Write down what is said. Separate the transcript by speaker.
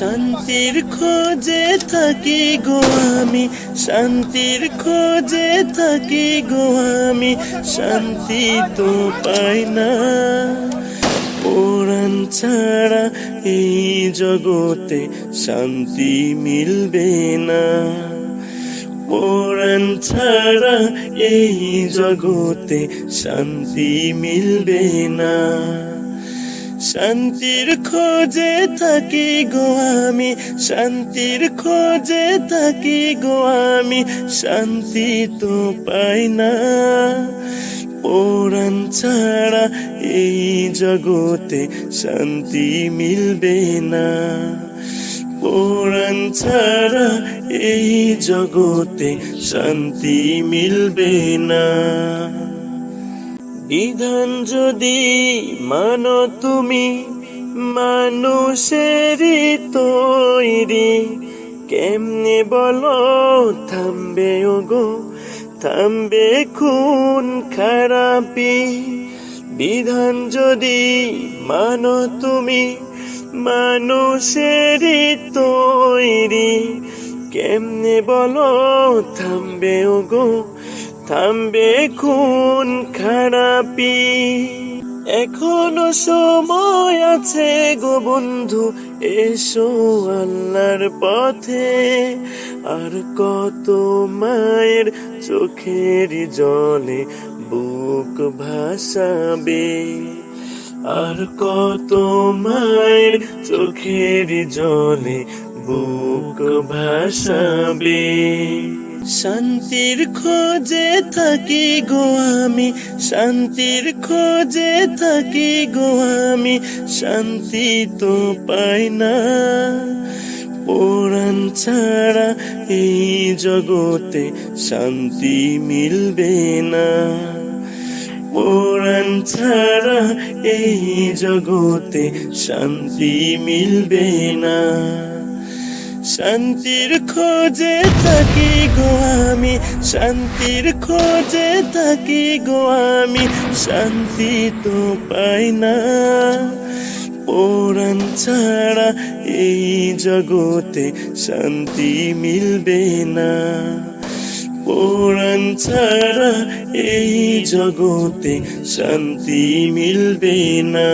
Speaker 1: শান্তির খোঁজে থাকি গো আমি, শান্তির খোঁজে থাকি গো আমি, শান্তি তো পাই না। ওরান ছাড়া এই জগতে শান্তি মিলবে না। ওরান ছাড়া এই জগতে শান্তি মিলবে না। শান্তির খোঁজে থাকি গো আমি, শান্তির খোঁজে থাকি গো আমি, শান্তি তো পাই না। ওরান ছাড়া এই জগতে শান্তি মিলবে না। ওরান ছাড়া এই জগতে শান্তি মিলবে না। বিধান যদি মানো তুমি, মানুষেরই তৈরি। কেমনে বলো, থামবে ওগো, থামবে খুন খারাপি। বিধান যদি মানো তুমি, মানুষেরই তৈরি। কেমনে বলো, থামবে ওগো থামবে খুন খারাপি। এখনও সময় আছে গো বন্ধু, এসো আল্লাহর পথে। আর কত মায়ের চোখের জলে বুক ভাসাবে। আর কত মায়ের চোখের জলে বুক ভাসাবে। শান্তির খোঁজে থাকি গো আমি, শান্তির খোঁজে থাকি গো আমি, শান্তি তো পাই না। পুরাণ ছাড়া এই জগতে শান্তি মিলবে না। পুরাণ ছাড়া এই জগতে শান্তি মিলবে না। শান্তির খোঁজে থাকি গো আমি, শান্তির খোঁজে থাকি গো আমি, শান্তি তো পাই না। পুরাণ ছাড়া এই জগতে শান্তি মিলবে না। পুরাণ ছাড়া এই জগতে শান্তি মিলবে না।